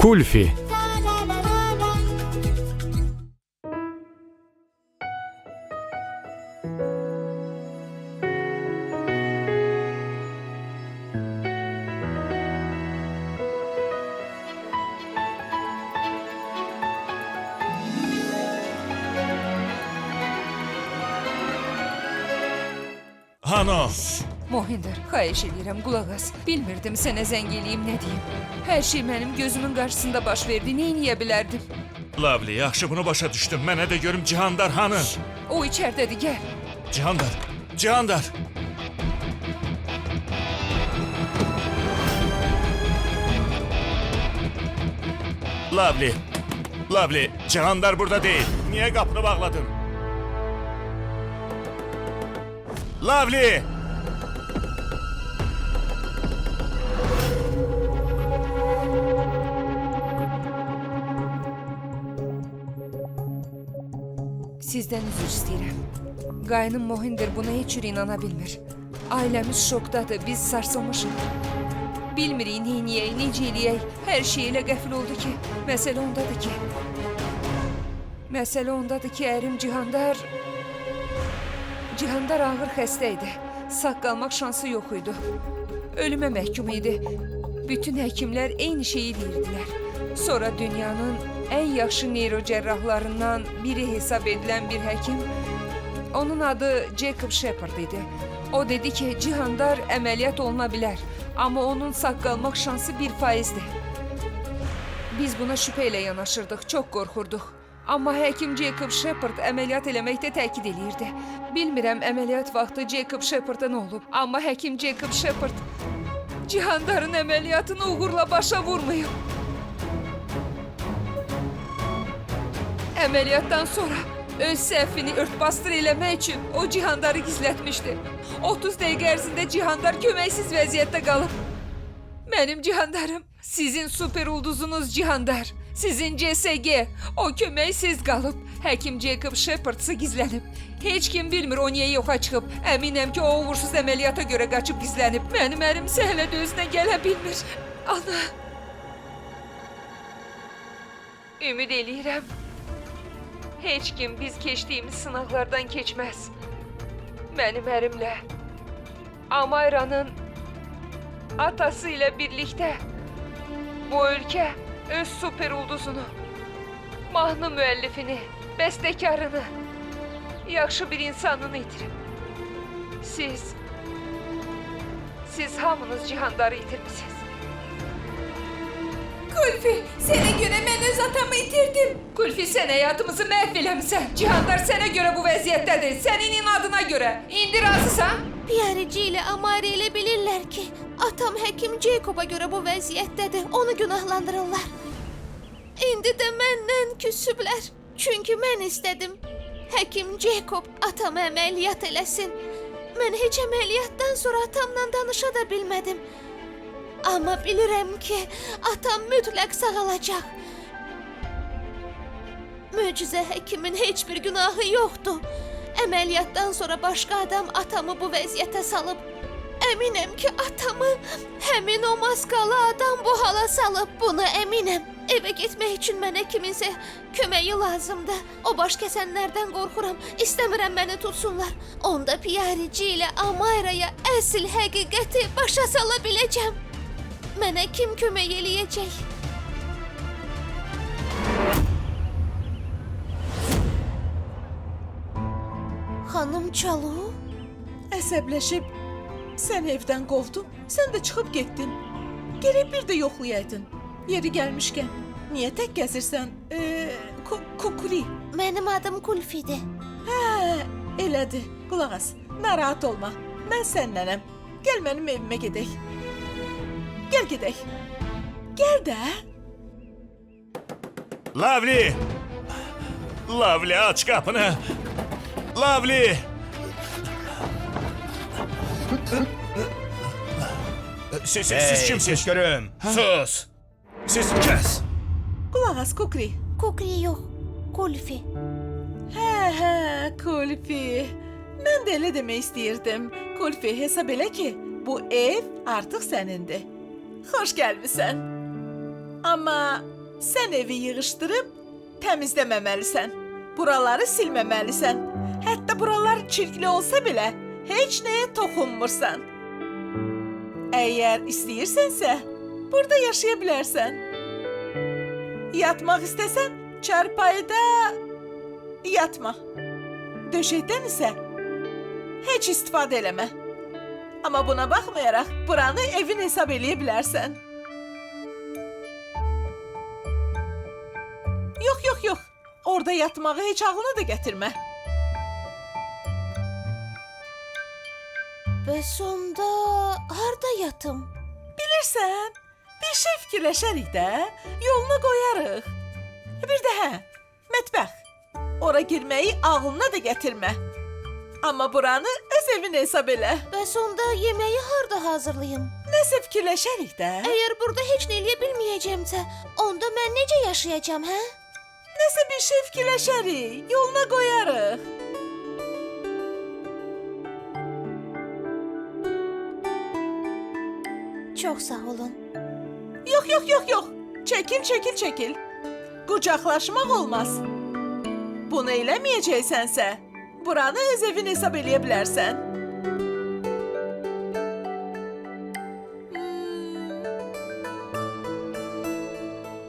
Kulfi Qulaq as. Bilmirdim sənə zəng eləyim nə deyim. Hər şey mənim gözümün qarşısında baş verdi. Nə edə bilərdim? Lavli, yaxşı bunu başa düşdüm. Mənə də görüm Cihandar hanı? O içərdədir, gəl. Cihandar, Cihandar. Lavli, Lavli, Cihandar burada değil. Niye kapını bağladın? Lavli! Sizdən üzr istəyirəm. Qaynım Mohinder buna heç cür inana bilmir. Ailəmiz şokdadır, biz sarsılmışıq. Bilmirik nə edək, necə eləyək. Hər şey elə qəfil oldu ki, məsələ ondadır ki. Məsələ ondadır ki, ərim Cihandar Cihandar ağır xəstə idi. Sağ qalmaq şansı yox idi. Ölümə məhkum idi. Bütün həkimlər eyni şeyi deyirdilər. Sonra dünyanın ən yaxşı neyrocərrahlarından biri hesab edilən bir həkim, onun adı Jacob Shepard idi. O dedi ki, Cihandar əməliyyat oluna bilər, amma onun sağ qalmaq şansı 1%dir. Biz buna şübhə ilə yanaşırdıq, çox qorxurduq. Amma həkim Jacob Shepard əməliyyat eləməkdə təkid eləyirdi. Bilmirəm əməliyyat vaxtı Jacob Shepard'a nə olub, amma həkim Jacob Shepard Cihandarın əməliyyatını uğurla başa vurmayıb. Əməliyyatdan sonra öz səhvini örtbasdır eləmək üçün o Cihandarı gizlətmişdi. 30 dəqiqə ərzində Cihandar köməksiz vəziyyətdə qalıb. Mənim Cihandarım, sizin super ulduzunuz Cihandar. Sizin CSG, o köməksiz qalıb. Həkim Jacob Shepard'sı gizlənib. Heç kim bilmir o niyə yoxa çıxıb. Əminəm ki, o uğursuz əməliyyata görə qaçıb gizlənib. Mənim ərim isə hələ də özünə gələ bilmir. Ana. Ümid eləyirəm. Heç kim biz keçdiyimiz sınaqlardan keçməz. Mənim ərimlə Amayranın atası ilə birlikdə bu ölkə öz super ulduzunu, mahnı müəllifini, bəstəkarını, yaxşı bir insanını itirib. Siz, siz hamınız cihandarı itirmisiniz. Kulfi, sənə görə mən öz atamı itirdim. Kulfi, sən həyatımızı məhv eləmisən. Cihandar sənə görə bu vəziyyətdədir. Sənin inadına görə. İndi razısan? Piyarici ilə Amari elə bilirlər ki, atam həkim Jacoba görə bu vəziyyətdədir. Onu günahlandırırlar. İndi də məndən küsüblər. Çünki mən istədim. Həkim Jacob atamı əməliyyat eləsin. Mən heç əməliyyatdan sonra atamla danışa da bilmədim. Amma bilirəm ki, atam mütləq sağalacaq. Möcüzə həkimin heç bir günahı yoxdur. Əməliyyatdan sonra başqa adam atamı bu vəziyyətə salıb. Əminəm ki, atamı həmin o maskalı adam bu hala salıb. Buna əminəm. Evə getmək üçün mənə kiminsə köməyi lazımdır. O baş kəsənlərdən qorxuram. İstəmirəm məni tutsunlar. Onda piyarici ilə Amayraya əsl həqiqəti başa sala. Mənə kim kömək eləyəcək? Xanım Çalu? Əsəbləşib sən evdən qovdun, sən də çıxıb getdin. Gərək bir də yoxlayaydın. Yeri gəlmişkən, niyə tək gəzirsən? Ee, ku- kukuri. Mənim adım Kulfidir. Hə, elədi. Qulaq as, narahat olma. Mən sənnənəm. Gəl mənim evimə gedək. Gəl gedək. Gəl də. Lavli! Lavli aç kapını! Lavli! Siz, siz, siz kimsiniz? Görüm. Sus. Siz kes! Qulaq as, kukri. Kukri yox, Kulfi. Hə, hə, Kulfi. Mən də elə demək istəyirdim. Kulfi, hesab elə ki, bu ev artıq sənindir. Xoş gəlmisən. Amma sən evi yığışdırıb təmizləməməlisən. Buraları silməməlisən. Hətta buralar çirkli olsa belə heç nəyə toxunmursan. Əgər istəyirsənsə, burada yaşaya bilərsən. Yatmaq istəsən, yatma. Döşəkdən isə heç istifadə eləmə. Amma buna baxmayaraq buranı evin hesab eləyə bilərsən. Yox, yox, yox. Orada yatmağı heç ağlına da gətirmə. Bəs onda harda yatım? Bilirsən, bir şey fikirləşərik də, yoluna qoyarıq. Bir də hə, mətbəx. Ora girməyi ağlına da gətirmə. Amma buranı öz evin hesab elə. Bəs onda yeməyi harda hazırlayım? Nəsə fikirləşərik də. Əgər burada heç nə eləyə bilməyəcəmsə, onda mən necə yaşayacağam, hə? Nəsə bir şey fikirləşərik, yoluna qoyarıq. Çox sağ olun. Yox, yox, yox, yox. Çəkil, çəkil, çəkil. Qucaqlaşmaq olmaz. Bunu eləməyəcəksənsə, buranı öz evin hesab eləyə bilərsən. Hmm.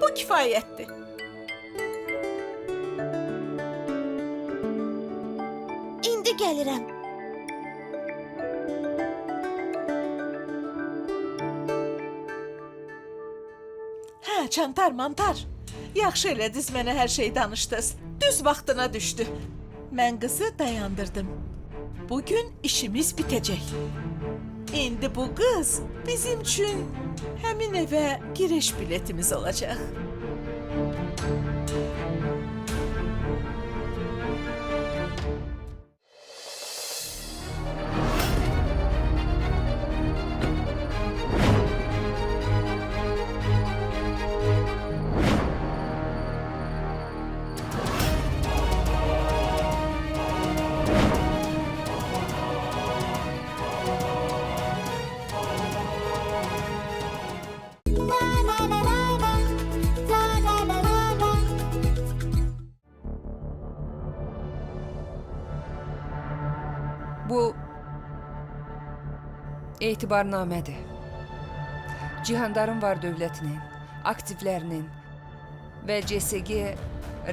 Bu kifayətdir. İndi gəlirəm. Hə, çantar, mantar. Yaxşı elədiniz mənə hər şey danışdınız. Düz vaxtına düşdü. Mən qızı dayandırdım. Bugün işimiz bitəcək. İndi bu qız bizim üçün həmin evə giriş biletimiz olacaq. Bu etibarnamədir. Cihandarın var dövlətinin, aktivlərinin və CSG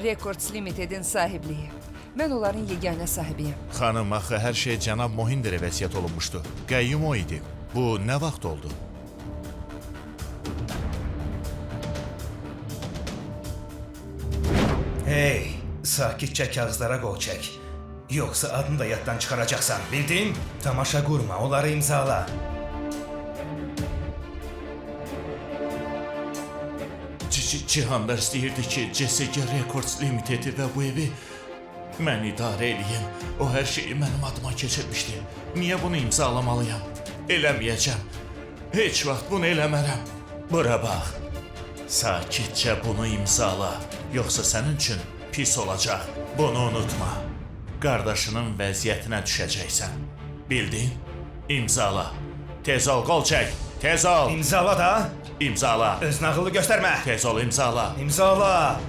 Records Limitedin sahibliyi. Mən onların yeganə sahibiyəm. Xanım, axı hər şey cənab Mohinderə vəsiyyət olunmuşdu. Qəyyum o idi. Bu nə vaxt oldu? Hey, sakitcə kağızlara qol çək. Yoxsa adını da yaddan çıxaracaqsan, bildin? Tamaşa qurma, onları imzala. Cici Cihandar istəyirdi ki, CSG Records Limitedi və bu evi mən idarə eləyim. O hər şeyi mənim adıma keçirmişdi. Niyə bunu imzalamalıyam? Eləməyəcəm. Heç vaxt bunu eləmərəm. Bura bax. Sakitcə bunu imzala, yoxsa sənin üçün pis olacaq. Bunu unutma. Qardaşının vəziyyətinə düşəcəksən. Bildin? İmzala. Tez ol, qol çək. Tez ol. İmzala da. İmzala. Öz nağılı göstərmə. Tez ol, imzala. İmzala.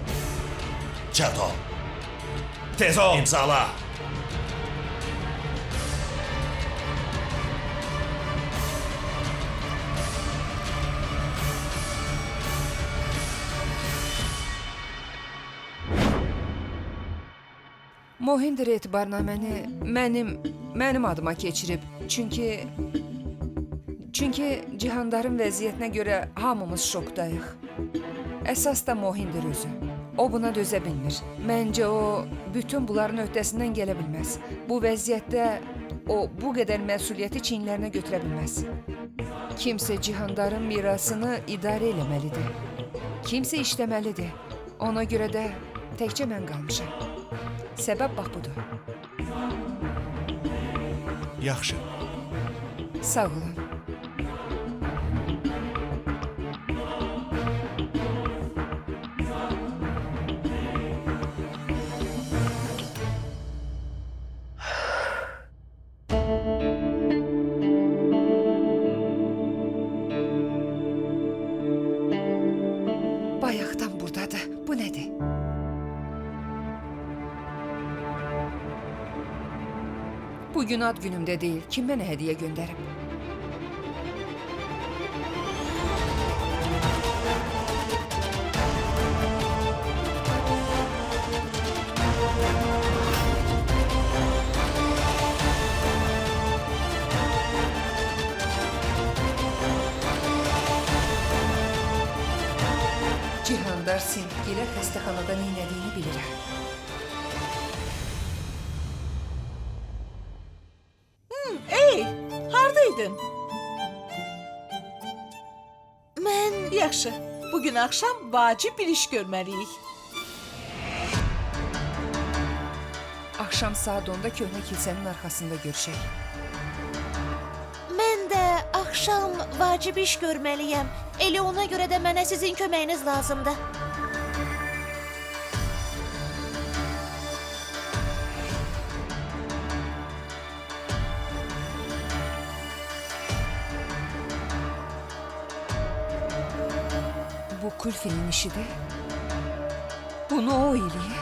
Çat ol. Tez ol. İmzala. Mohinder etibarnaməni mənim mənim adıma keçirib. Çünki çünki Cihandarın vəziyyətinə görə hamımız şokdayıq. Əsas da Mohinder özü. O buna dözə bilmir. Məncə o bütün bunların öhdəsindən gələ bilməz. Bu vəziyyətdə o bu qədər məsuliyyəti çiyinlərinə götürə bilməz. Kimsə Cihandarın mirasını idarə eləməlidir. Kimsə işləməlidir. Ona görə də təkcə mən qalmışam. Səbəb bax budur. Yaxşı. Sağ olun. Bugün ad günümdə deyil. Kim mənə hədiyyə göndərib? Cihandar Sentgilə xəstəxanada neynədiyini bilirəm. Ey, Bugün axşam vacib bir iş görməliyik. Axşam saat 10-da köhnə kilsənin arxasında görüşək. mən də axşam vacib iş görməliyəm. Elə ona görə də mənə sizin köməyiniz lazımdır. Kulfi'nin işidir. Bunu o eləyir.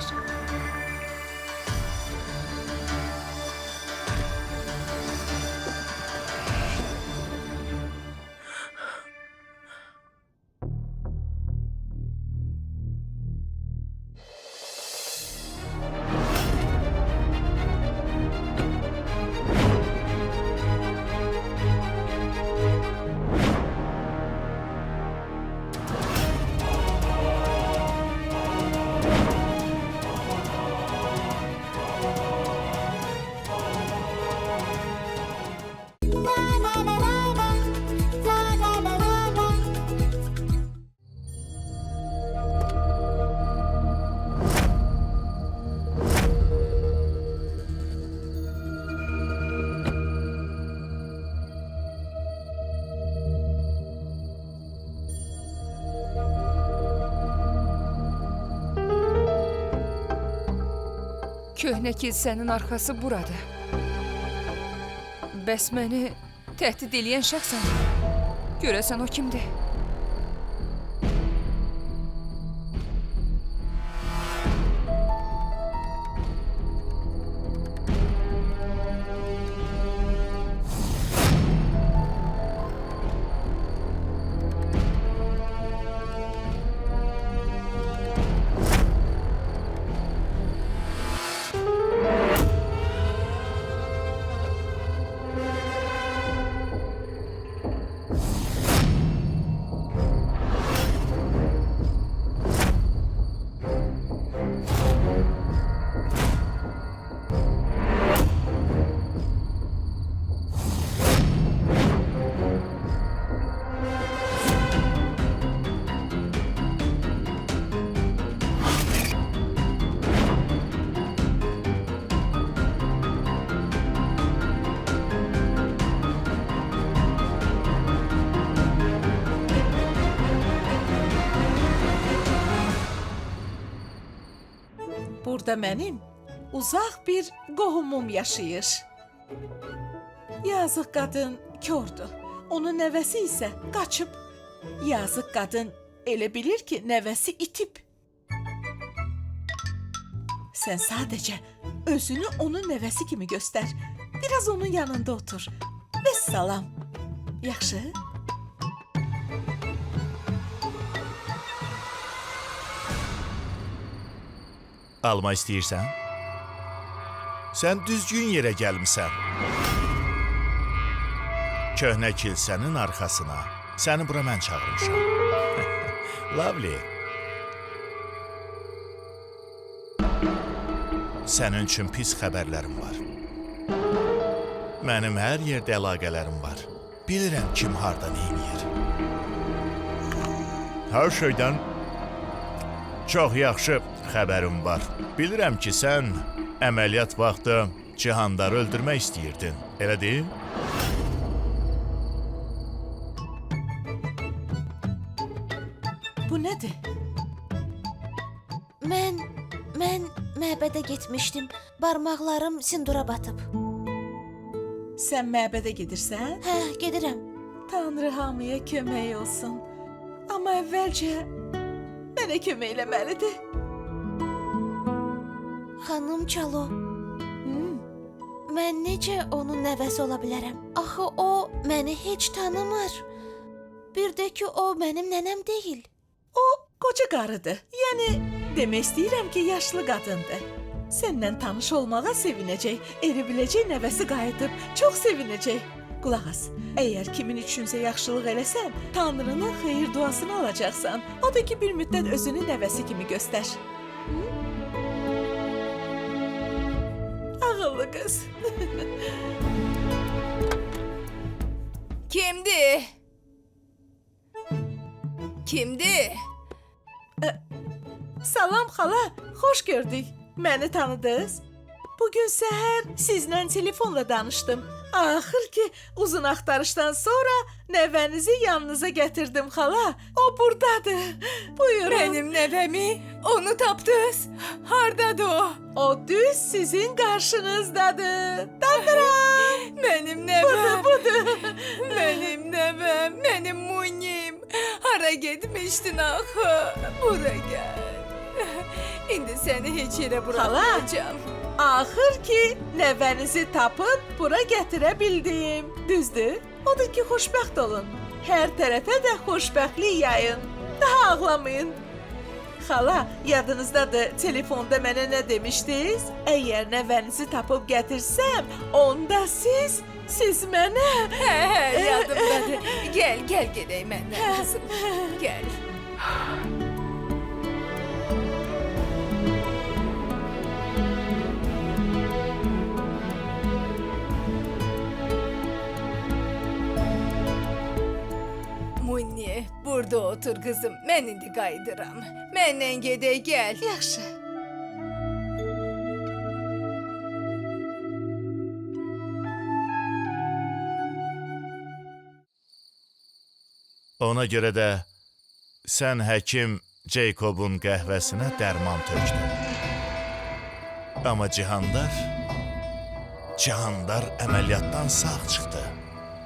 Köhnə kilsənin arxası buradır. Bəs məni təhdid eləyən şəxsən görəsən o kimdir? Burada mənim uzaq bir qohumum yaşayır. Yazıq qadın kordur. Onun nəvəsi isə qaçıb. Yazıq qadın elə bilir ki, nəvəsi itib. Sən sadəcə özünü onun nəvəsi kimi göstər. Biraz onun yanında otur. Və salam. Yaxşı? Alma istəyirsən? Sən düzgün yerə gəlmisən. Köhnə kilsənin arxasına. Səni bura mən çağırmışam. Lovely. Sənin üçün pis xəbərlərim var. Mənim hər yerdə əlaqələrim var. Bilirəm kim harda nə edir. Hər şeydən Çox yaxşı xəbərim var. Bilirəm ki, sən əməliyyat vaxtı Cihandarı öldürmək istəyirdin. Elə deyil? Bu nədir? Mən mən məbədə getmişdim. Barmaqlarım sindura batıb. Sən məbədə gedirsən? Hə, gedirəm. Tanrı hamıya kömək olsun. Amma əvvəlcə mənə kömək eləməlidir. Xanım Çalo, Hmm, mən necə onun nəvəsi ola bilərəm? Axı o məni heç tanımır. Bir də ki, o mənim nənəm deyil. O qoca qarıdır. Yəni demək istəyirəm ki, yaşlı qadındır. Səndən tanış olmağa sevinəcək. Eri biləcək nəvəsi qayıdıb. Çox sevinəcək. Qulaq as. Əgər kimin üçünsə yaxşılıq eləsən, Tanrının xeyir duasını alacaqsan. O da ki bir müddət özünü nəvəsi kimi göstər. Hı? Ağıllı qız. Kimdi? Kimdi? Salam xala, xoş gördük. Məni tanıdınız? Bu gün səhər sizlə telefonla danışdım. Axır ki, uzun axtarışdan sonra nəvənizi yanınıza gətirdim xala. O burdadır. Buyurun. Benim nəvəmi onu tapdınız. Hardadır o? O düz sizin qarşınızdadır. Dandıran. Benim Budur, nəvəm. budur. Benim nəvəm, benim Munim. Hara getmişdin axı? Bura gəl. İndi səni heç yerə buraxmayacağam. Axır ki, nəvənizi tapıb bura gətirə bildim. Düzdür? Odur ki, xoşbəxt olun. Hər tərəfə də xoşbəxtlik yayın. Daha ağlamayın. Xala, yadınızdadır, telefonda mənə nə demişdiniz? Əgər nəvənizi tapıb gətirsəm, onda siz siz mənə Hə, hə, yadımdadır. Gəl, gəl gedək məndən qızım. Gəl. Munni, burada otur qızım. Mən indi qayıdıram. Mənlə gedək, gəl. yaxşı. Ona görə də sən həkim Jacobun qəhvəsinə dərman tökdün. Amma Cihandar Cihandar əməliyyatdan sağ çıxdı.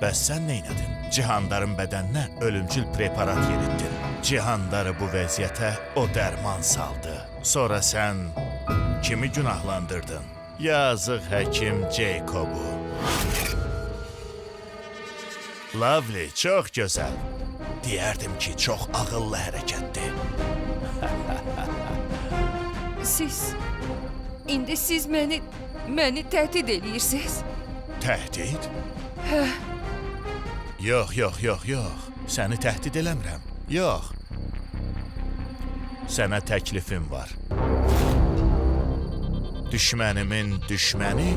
Bəs sən nə etdin? Cihandarın bədəninə ölümcül preparat yeritdin. Cihandarı bu vəziyyətə o dərman saldı. Sonra sən kimi günahlandırdın? Yazıq həkim Jacobu. Lovely, çox gözəl. Deyərdim ki, çox ağıllı hərəkətdir. Siz indi siz məni məni təhdid eləyirsiniz. Təhdid? Hə. Yox, yox, yox, yox. Səni təhdid eləmirəm. Yox. Sənə təklifim var. Düşmənimin düşməni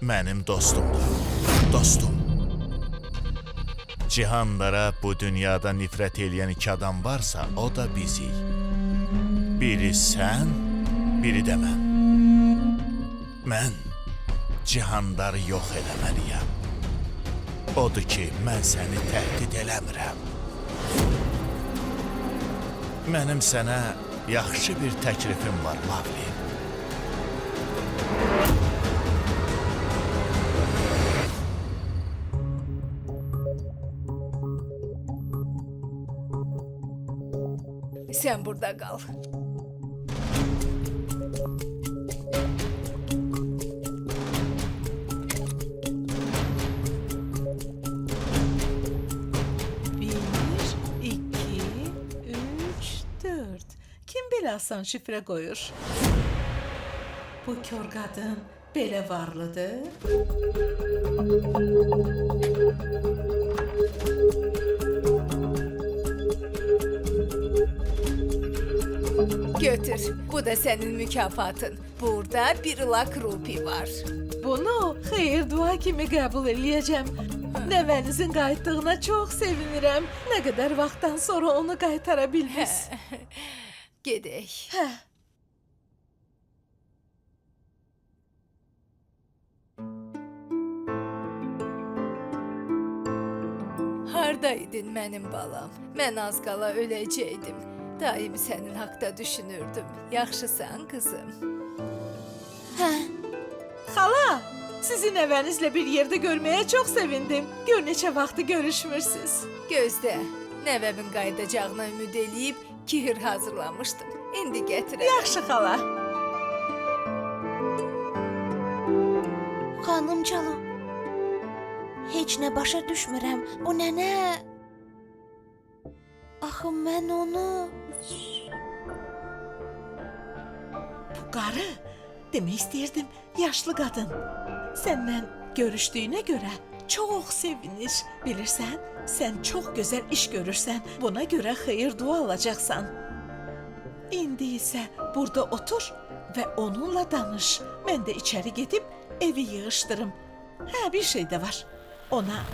mənim dostumdur. Dostum. Cihanlara bu dünyada nifrət eləyən iki adam varsa, o da bizik. Biri sən, biri də mən. Mən cihandarı yox eləməliyəm. Odur ki, mən səni təhdid eləmirəm. Mənim sənə yaxşı bir təklifim var, Lavli. Sən burada qal. Asan şifrə qoyur? Bu kör qadın belə varlıdır. Götür. Bu da senin mükafatın. Burada bir lak rupi var. Bunu xeyir dua kimi qəbul eləyəcəm. Nəvənizin qayıtdığına çox sevinirəm. Nə qədər vaxtdan sonra onu qaytara. Gedək. Hə. Hardaydın mənim balam? Mən az qala öləcəydim. Daim sənin haqqda düşünürdüm. Yaxşısan qızım. Hə, Xala, sizi nəvənizlə bir yerdə görməyə çox sevindim. Gör neçə vaxtı görüşmürsüz. Gözdə. Nəvəmin qayıdacağına ümid eləyib kihir hazırlamışdım. İndi gətirərəm. Yaxşı xala. Xançalo. Heç nə başa düşmürəm. Bu nənə Axı mən onu Bu qarı demək istəyirdim, yaşlı qadın. Səndən görüşdüyünə görə çox sevinir. Bilirsən, sən çox gözəl iş görürsən. Buna görə xeyir dua alacaqsan. İndi isə burada otur və onunla danış. Mən də içəri gedib evi yığışdırım. Hə, bir şey də var. Ona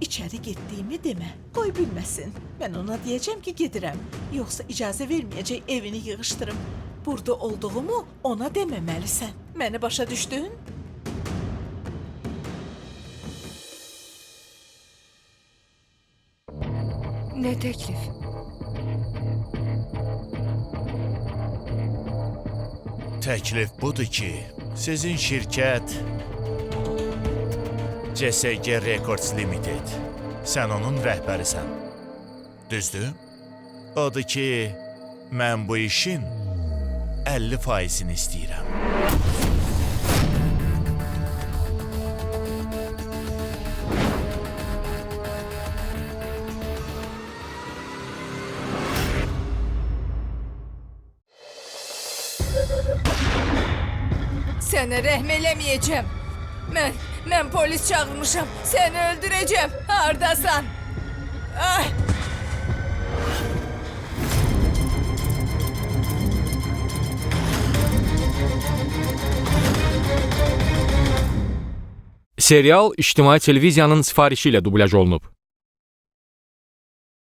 içəri getdiyimi demə. Qoy bilməsin. Mən ona deyəcəm ki, gedirəm. Yoxsa icazə verməyəcək evini yığışdırım. Burada olduğumu ona deməməlisən. Məni başa düşdün? Nə təklif? Təklif budur ki, sizin şirkət CSG Records Limited. Sən onun rəhbərisən. Düzdür? Odur ki, mən bu işin 50 faizini istəyirəm. Sənə rəhm eləməyəcəm. Mən, mən polis çağırmışam. Səni öldürəcəm. Hardasan? Ay! Serial ictimai televiziyanın sifarişi ilə dublyaj olunub.